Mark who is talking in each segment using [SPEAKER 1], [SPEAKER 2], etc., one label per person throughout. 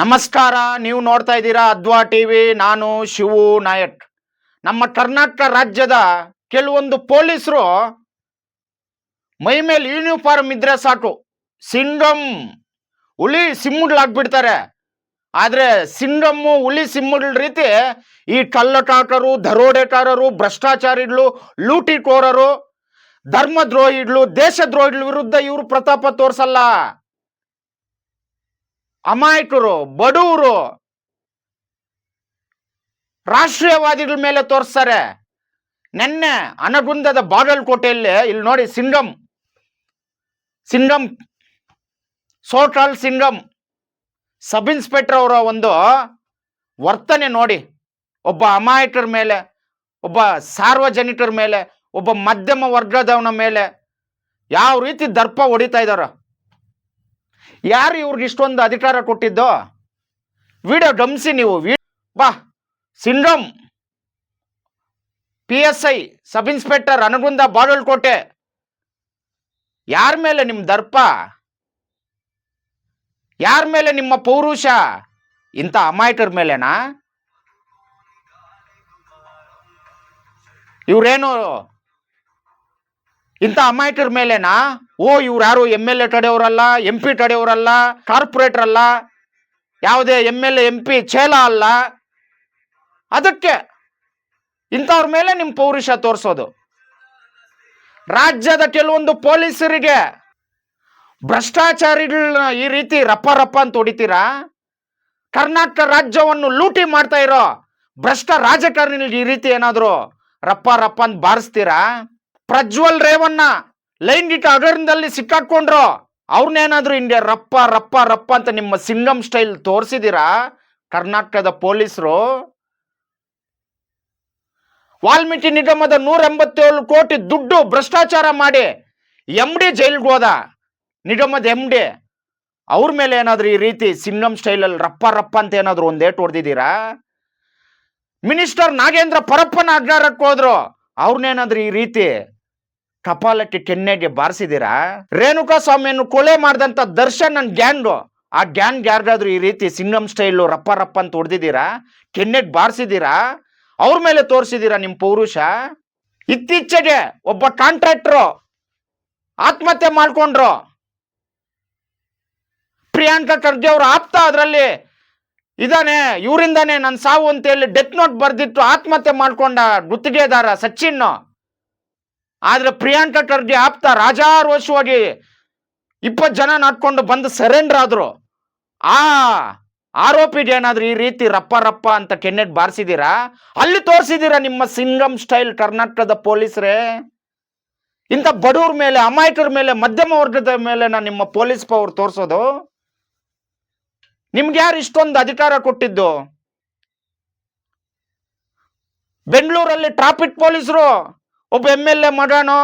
[SPEAKER 1] ನಮಸ್ಕಾರ, ನೀವು ನೋಡ್ತಾ ಇದ್ದೀರಾ ಅದ್ವಾ ಟಿವಿ, ನಾನು ಶಿವು ನಾಯಕ್. ನಮ್ಮ ಕರ್ನಾಟಕ ರಾಜ್ಯದ ಕೆಲವೊಂದು ಪೊಲೀಸರು ಮೈ ಮೇಲೆ ಯೂನಿಫಾರ್ಮ್ ಇದ್ರೆ ಸಾಕು. ಸಿಂಡಮ್ ಹುಲಿ ಸಿಮ್ಮುಡ್ಲಾಗ್ಬಿಡ್ತಾರೆ ಆದರೆ ಸಿಂಡಮ್ಮು ಹುಲಿ ಸಿಮ್ಮುಗಳ ರೀತಿ ಈ ಕಳ್ಳಕಾಕರು, ದರೋಡೆಕಾರರು, ಭ್ರಷ್ಟಾಚಾರಿಗಳು, ಲೂಟಿಕೋರರು, ಧರ್ಮದ್ರೋಹಿಗಳು, ದೇಶದ್ರೋಹಿಗಳ ವಿರುದ್ಧ ಇವರು ಪ್ರತಾಪ ತೋರ್ಸಲ್ಲ. ಅಮಾಯಕರು, ಬಡವರು ರಾಷ್ಟ್ರೀಯವಾದಿಗಳ ಮೇಲೆ ತೋರಿಸ್ತಾರೆ. ನೆನ್ನೆ ಅನಗುಂದದ ಬಾಗಲಕೋಟೆಯಲ್ಲಿ, ಇಲ್ಲಿ ನೋಡಿ ಸಿಂಗಮ್ ಸಿಂಗಮ್ ಸೋಟಾಲ್ ಸಿಂಗಮ್, ಸಬ್ ಇನ್ಸ್ಪೆಕ್ಟರ್ ಅವರ ಒಂದು ವರ್ತನೆ ನೋಡಿ. ಒಬ್ಬ ಅಮಾಯಕರ ಮೇಲೆ, ಒಬ್ಬ ಸಾರ್ವಜನಿಕರ ಮೇಲೆ, ಒಬ್ಬ ಮಧ್ಯಮ ವರ್ಗದವನ ಮೇಲೆ ಯಾವ ರೀತಿ ದರ್ಪ ಹೊಡಿತಾ ಇದಾರ ಯಾರು ಇವ್ರಿಗೆ ಇಷ್ಟೊಂದು ಅಧಿಕಾರ ಕೊಟ್ಟಿದ್ದೋ? ವಿಡಿಯೋ ಗಮನಿಸಿ ನೀವು. ಬಾ. Syndrome. P S I sub inspector Anagunda ಕೋಟೆ ಯಾರ ಮೇಲೆ ನಿಮ್ಮ ದರ್ಪ? ಯಾರ ಮೇಲೆ ನಿಮ್ಮ ಪೌರುಷ? ಇಂಥ ಅಮಾಯಕರ ಮೇಲೆನಾ? ಇವ್ರೇನು? ಇಂಥ ಅಮಾಯಕರ ಮೇಲೆನಾ? ಓ, ಇವ್ರು ಯಾರು ಎಂ ಎಲ್ ಎ ತಡೆಯವರಲ್ಲ ಎಂ ಪಿ ತಡೆಯವರಲ್ಲ ಕಾರ್ಪೊರೇಟರ್ ಅಲ್ಲ, ಯಾವುದೇ M L A M P ಚೇಲ ಅಲ್ಲ. ಅದಕ್ಕೆ ಇಂಥವ್ರ ಮೇಲೆ ನಿಮ್ಮ ಪೌರುಷ ತೋರಿಸೋದು. ರಾಜ್ಯದ ಕೆಲವೊಂದು ಪೊಲೀಸರಿಗೆ ಭ್ರಷ್ಟಾಚಾರಿಗಳನ್ನ ಈ ರೀತಿ ರಪ್ಪ ರಪ್ಪ ಅಂತ ಹೊಡಿತೀರಾ? ಕರ್ನಾಟಕ ರಾಜ್ಯವನ್ನು ಲೂಟಿ ಮಾಡ್ತಾ ಇರೋ ಭ್ರಷ್ಟ ರಾಜಕಾರಣಿಗಳಿಗೆ ಈ ರೀತಿ ಏನಾದರೂ ರಪ್ಪ ರಪ್ಪ ಅಂತ ಬಾರಿಸ್ತೀರಾ? ಪ್ರಜ್ವಲ್ ರೇವಣ್ಣ ಲೈಂಗಿಕ ಹಗರಣದಲ್ಲಿ ಸಿಕ್ಕಾಕೊಂಡ್ರು. ಅವ್ರನ್ನೇನಾದ್ರೂ ಹಿಂಗೆ ರಪ್ಪ ರಪ್ಪ ರಪ್ಪ ಅಂತ ನಿಮ್ಮ ಸಿಂಗಮ್ ಸ್ಟೈಲ್ ತೋರಿಸಿದೀರಾ? ಕರ್ನಾಟಕದ ಪೊಲೀಸರು? ವಾಲ್ಮೀಕಿ ನಿಗಮದ ನೂರ ಎಂಬತ್ತೇಳು ಕೋಟಿ ದುಡ್ಡು ಭ್ರಷ್ಟಾಚಾರ ಮಾಡಿ ಎಂ ಡಿ ಜೈಲ್ಗೆ ಹೋದ. ನಿಗಮದ ಎಂ ಡಿ. ಅವ್ರ ಮೇಲೆ ಏನಾದ್ರೂ ಈ ರೀತಿ ಸಿಂಗಮ್ ಸ್ಟೈಲಲ್ಲಿ ರಪ್ಪ ರಪ್ಪ ಅಂತ ಏನಾದ್ರು ಒಂದ್ ಏಟ್ ಹೊಡೆದಿದ್ದೀರಾ ಮಿನಿಸ್ಟರ್ ನಾಗೇಂದ್ರ ಪರಪ್ಪನ ಅಗ್ನಾರಕ್ಕೆ ಹೋದ್ರು. ಅವ್ರನ್ನೇನಾದ್ರು ಈ ರೀತಿ ಕಪಾಲಕ್ಕೆ ಕೆನ್ನೆಗೆ ಬಾರಿಸಿದಿರಾ ರೇಣುಕಾ ಸ್ವಾಮಿಯನ್ನು ಕೊಲೆ ಮಾಡಿದಂತ ದರ್ಶನ್ ನನ್ ಗ್ಯಾಂಗು. ಆ ಗ್ಯಾಂಗ್ ಯಾರಿಗಾದ್ರೂ ಈ ರೀತಿ ಸಿಂಗಮ್ ಸ್ಟೈಲು ರಪ್ಪ ರಪ್ಪ ಅಂತ ಹೊಡೆದಿದ್ದೀರಾ? ಕೆನ್ನೆಗೆ ಬಾರಿಸಿದಿರಾ ಅವ್ರ ಮೇಲೆ ತೋರಿಸಿದ್ದೀರಾ ನಿಮ್ಮ ಪೌರುಷ? ಇತ್ತೀಚೆಗೆ ಒಬ್ಬ ಕಾಂಟ್ರಾಕ್ಟ್ರು ಆತ್ಮಹತ್ಯೆ ಮಾಡ್ಕೊಂಡ್ರು. ಪ್ರಿಯಾಂಕಾ ಖರ್ಗೆ ಅವ್ರ ಆಪ್ತ ಅದರಲ್ಲಿ ಇದಾನೆ, ಇವರಿಂದಾನೆ ನನ್ನ ಸಾವು ಅಂತ ಹೇಳಿ ಡೆತ್ ನೋಟ್ ಬರೆದಿಟ್ಟು ಆತ್ಮಹತ್ಯೆ ಮಾಡ್ಕೊಂಡ ಗುತ್ತಿಗೆದಾರ ಸಚಿನ್ ಆದ್ರೆ ಪ್ರಿಯಾಂಕಾ ಖರ್ಗೆ ಆಪ್ತ ರಾಜಾರೋಷವಾಗಿ ಇಪ್ಪತ್ತು ಜನ ನಾಟ್ಕೊಂಡು ಬಂದು ಸರೆಂಡರ್ ಆದ್ರು. ಆ ಏನಾದ್ರು ಈ ರೀತಿ ರಪ್ಪ ರಪ್ಪ ಅಂತ ಕೆನ್ನೆಟ್ ಬಾರಿಸಿದೀರಾ ಅಲ್ಲಿ ತೋರಿಸಿದೀರಾ ನಿಮ್ಮ ಸಿಂಗಮ್ ಸ್ಟೈಲ್ ಕರ್ನಾಟಕದ ಪೊಲೀಸರೇ? ಇಂಥ ಬಡವ್ರ ಮೇಲೆ, ಅಮಾಯಕರ ಮೇಲೆ, ಮಧ್ಯಮ ವರ್ಗದ ಮೇಲೆ ನಾನು ನಿಮ್ಮ ಪೊಲೀಸ್ ಪವರ್ ತೋರಿಸೋದು? ನಿಮ್ಗೆ ಯಾರು ಇಷ್ಟೊಂದು ಅಧಿಕಾರ ಕೊಟ್ಟಿದ್ದು? ಬೆಂಗಳೂರಲ್ಲಿ ಟ್ರಾಫಿಕ್ ಪೊಲೀಸರು ಒಬ್ಬ ಎಂ ಎಲ್ ಎ ಮಗನೋ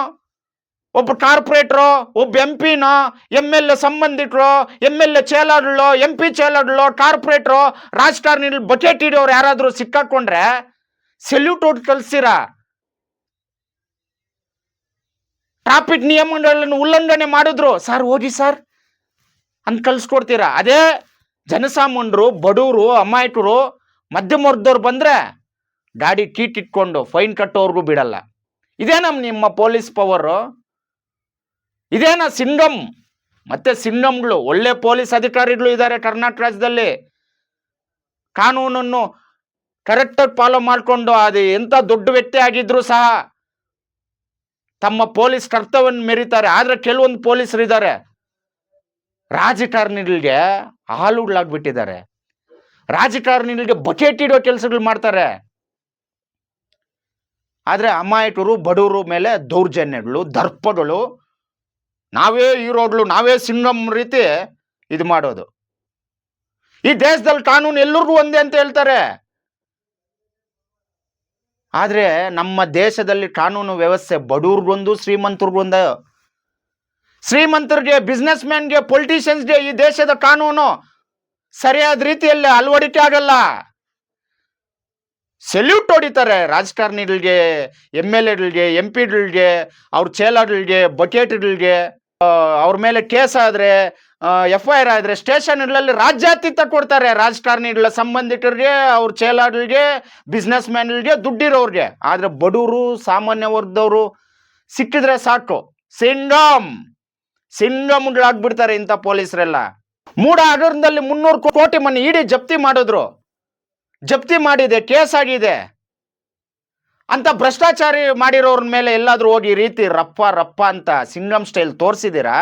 [SPEAKER 1] ಒಬ್ಬ ಕಾರ್ಪೊರೇಟ್ರು ಒಬ್ಬ ಎಂ ಪಿನೋ ಎಂ ಎಲ್ ಎ ಸಂಬಂಧಿಕರು ಎಂ ಎಲ್ ಎ ಚೇಲಾಡ್ಲು ಎಂ ಪಿ ಚೇಲಾಡ್ಲು ಕಾರ್ಪೊರೇಟ್ರು ರಾಜಕಾರಣಿಗಳು ಬಕೆಟ್ ಹಿಡಿಯೋರು ಯಾರಾದರೂ ಸಿಕ್ಕಾಕೊಂಡ್ರೆ ಸೆಲ್ಯೂಟ್ ಹೊಟ್ಟು ಕಳ್ಸಿರಾ? ಟ್ರಾಫಿಕ್ ನಿಯಮಗಳನ್ನು ಉಲ್ಲಂಘನೆ ಮಾಡಿದ್ರು. ಸರ್ ಹೋಗಿ ಸರ್ ಅಂತ ಕಲ್ಸ್ಕೊಡ್ತೀರಾ ಅದೇ ಜನಸಾಮಾನ್ಯರು ಬಡವರು ಅಮಾಯಕರು ಮಧ್ಯಮ ವರ್ಗದವ್ರು ಬಂದರೆ ಗಾಡಿ ಕೀಟ್ ಇಟ್ಕೊಂಡು ಫೈನ್ ಕಟ್ಟೋವ್ರಿಗೂ ಬಿಡಲ್ಲ. ಇದೇ ನಮ್ಮ ನಿಮ್ಮ ಪೊಲೀಸ್ ಪವರು. ಇದೇನ ಸಿಂಡಮ್ ಮತ್ತೆ ಸಿಂಡಮ್ಗಳು ಒಳ್ಳೆ ಪೊಲೀಸ್ ಅಧಿಕಾರಿಗಳು ಇದ್ದಾರೆ ಕರ್ನಾಟಕ ರಾಜ್ಯದಲ್ಲಿ. ಕಾನೂನನ್ನು ಕರೆಕ್ಟಾಗಿ ಫಾಲೋ ಮಾಡಿಕೊಂಡು ಅದು ಎಂಥ ದೊಡ್ಡ ವ್ಯಕ್ತಿ ಆಗಿದ್ರು ಸಹ ತಮ್ಮ ಪೊಲೀಸ್ ಕರ್ತವ್ಯವನ್ನು ಮೆರೀತಾರೆ ಆದ್ರೆ ಕೆಲವೊಂದು ಪೊಲೀಸರು ಇದ್ದಾರೆ. ರಾಜಕಾರಣಿಗಳಿಗೆ ಹಾಲುಗಳಾಗ್ಬಿಟ್ಟಿದ್ದಾರೆ. ರಾಜಕಾರಣಿಗಳಿಗೆ ಬಕೆಟ್ ಇಡೋ ಕೆಲಸಗಳು ಮಾಡ್ತಾರೆ. ಆದ್ರೆ ಅಮಾಯಕರು, ಬಡವರು ಮೇಲೆ ದೌರ್ಜನ್ಯಗಳು, ದರ್ಪಗಳು. ನಾವೇ ಹೀರೋಗಳು, ನಾವೇ ಸಿಂಗಮ್ ರೀತಿ ಇದು ಮಾಡೋದು. ಈ ದೇಶದಲ್ಲಿ ಕಾನೂನು ಎಲ್ಲರಿಗೂ ಒಂದೇ ಅಂತ ಹೇಳ್ತಾರೆ. ಆದರೆ ನಮ್ಮ ದೇಶದಲ್ಲಿ ಕಾನೂನು ವ್ಯವಸ್ಥೆ ಬಡವ್ರಿಗೊಂದು ಶ್ರೀಮಂತರಿಗೊಂದು ಶ್ರೀಮಂತರಿಗೆ ಬಿಸ್ನೆಸ್ ಮ್ಯಾನ್ಗೆ ಪೊಲಿಟಿಷಿಯನ್ಸ್ಗೆ ಈ ದೇಶದ ಕಾನೂನು ಸರಿಯಾದ ರೀತಿಯಲ್ಲಿ ಅಳವಡಿಕೆ ಆಗಲ್ಲ. ಸೆಲ್ಯೂಟ್ ಹೊಡಿತಾರೆ ರಾಜಕಾರಣಿಗಳಿಗೆ ಎಂ ಎಲ್ ಎಗಳಿಗೆ ಎಂ ಪಿಗಳಿಗೆ ಅವ್ರ ಚೇಲಾಗಳಿಗೆ ಬಕೆಟ್ಗಳಿಗೆ ಅವ್ರ ಮೇಲೆ ಕೇಸ್ ಆದ್ರೆ ಎಫ್ ಐ ಆರ್ ಆದರೆ ಸ್ಟೇಷನ್ಗಳಲ್ಲಿ ರಾಜ್ಯಾತೀತ ಕೊಡ್ತಾರೆ ರಾಜಕಾರಣಿಗಳ ಸಂಬಂಧಿಕರಿಗೆ, ಅವ್ರ ಚೇಲಾಡ್ರಿಗೆ ಬಿಸ್ನೆಸ್ ಮ್ಯಾನ್ಗಳಿಗೆ ದುಡ್ಡಿರೋರಿಗೆ. ಆದ್ರೆ ಬಡವರು ಸಾಮಾನ್ಯ ವರ್ಗದವರು ಸಿಕ್ಕಿದ್ರೆ ಸಾಕು. ಸಿಂಗಮ್ ಸಿಂಗಮ್ಗಳಾಗ್ಬಿಡ್ತಾರೆ ಇಂಥ ಪೊಲೀಸರೆಲ್ಲ. ಮೂಡ ಹಗರಣದಲ್ಲಿ ಮುನ್ನೂರು ಕೋಟಿ ಮನೆ ಇಡೀ ಜಪ್ತಿ ಮಾಡಿದ್ರು. ಜಪ್ತಿ ಮಾಡಿದೆ, ಕೇಸ್ ಆಗಿದೆ. ಅಂತ ಭ್ರಷ್ಟಾಚಾರಿ ಮಾಡಿರೋರ ಮೇಲೆ ಎಲ್ಲಾದರೂ ಹೋಗಿ ರೀತಿ ರಪ್ಪ ರಪ್ಪ ಅಂತ ಸಿಂಗಮ್ ಸ್ಟೈಲ್ ತೋರಿಸಿದ್ದೀರಾ?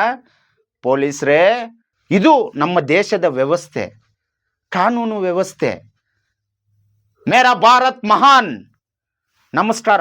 [SPEAKER 1] ಪೊಲೀಸ್ರೇ, ಇದು ನಮ್ಮ ದೇಶದ ವ್ಯವಸ್ಥೆ, ಕಾನೂನು ವ್ಯವಸ್ಥೆ. ಮೇರಾ ಭಾರತ್ ಮಹಾನ್. ನಮಸ್ಕಾರ.